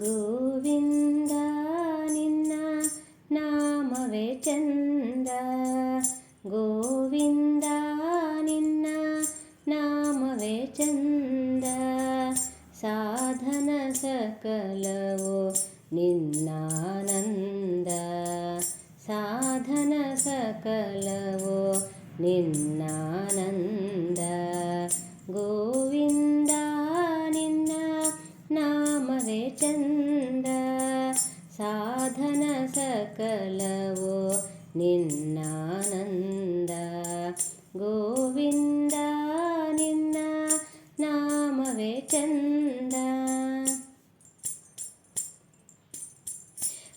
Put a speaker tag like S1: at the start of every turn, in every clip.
S1: ಗೋವಿಂದ ನಿನ್ನ ನಾಮವೇ ಚಂದ ಗೋವಿಂದ ನಿನ್ನ ನಾಮವೇ ಚಂದ ಸಾಧನ ಸಕಲವು ನಿನ್ನಾನಂದ ಸಾಧನ ಸಕಲವು ನಿನ್ನಾನಂದ ಗೋವಿಂದ ಸಾಧನ ಸಕಲವು ನಿನ್ನಾನಂದ ಗೋವಿಂದ ನಿನ್ನ ನಾಮವೇ ಚಂದ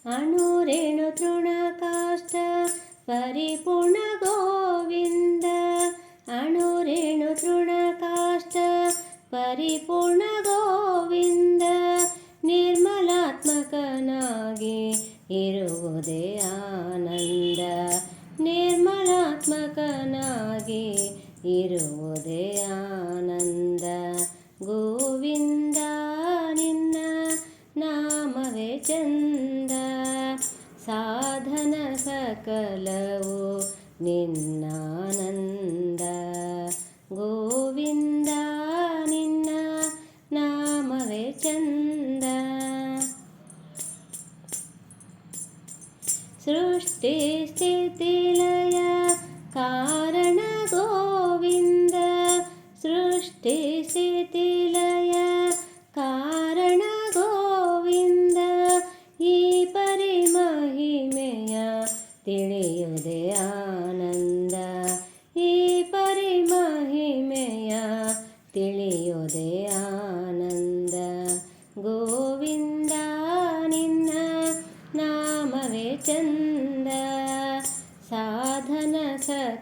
S1: ಅಣುರೇಣು ತೃಣಕಾಷ್ಟ ಪರಿಪೂರ್ಣ ಗೋವಿಂದ ಅಣುರೇಣು ತೃಣಕಾಷ್ಟ ಪರಿಪೂರ್ಣ ಗೋವಿಂದ ನಿರ್ಮಲಾತ್ಮಕನಾಗಿ ಇರುವುದೇ ಆನಂದ. ನಿರ್ಮಲಾತ್ಮಕನಾಗಿ ಇರುವುದೇ ಆನಂದ. ಗೋವಿಂದ ನಿನ್ನ ನಾಮವೇ ಚಂದ. ಸಾಧನ ಸಕಲವು ನಿನ್ನಾನಂದ. ಗೋವಿಂದ सृष्टे स्थितिलय कारण गोविन्द सृष्टे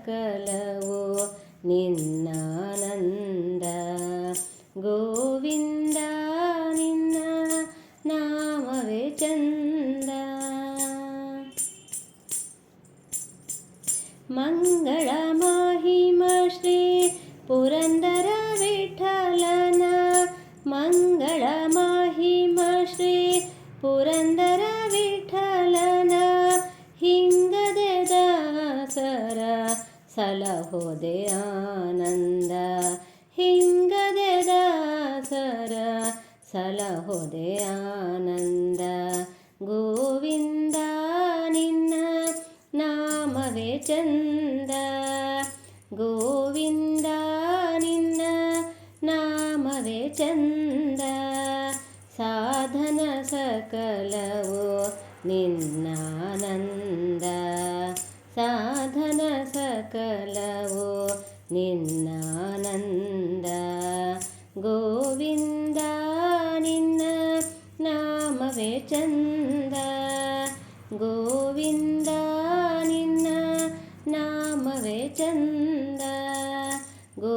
S1: ಸಕಲವು ನಿನ್ನಾನಂದ ಗೋವಿಂದ ನಿನ್ನ ನಾಮವೇ ಚಂದ ಮಂಗಳ ಮಾಹಿಮ ಶ್ರೀ ಪುರಂದರ ವಿಠಲನ ಮಂಗಳ ಮಾಹಿಮ ಶ್ರೀ ಪುರಂದರ ಸಲಹೋದೆ ಆನಂದ. ಹಿಂಗದೆ ದಾಸರ ಸಲಹೋದೆ ಆನಂದ. ಗೋವಿಂದ ನಿನ್ನ ನಾಮವೇ ಚಂದ. ಗೋವಿಂದ ನಿನ್ನ ನಾಮವೇ ಚಂದ. ಸಾಧನ ಸಕಲವು ನಿನ್ನಾನಂದ. ಸಾಧನ ಸಕಲವು ನಿನ್ನಾನಂದ ಗೋವಿಂದ ನಿನ್ನ ನಾಮವೇ ಚಂದ ಗೋವಿಂದ ನಿನ್ನ ನಾಮವೇ ಚಂದ ಗೋ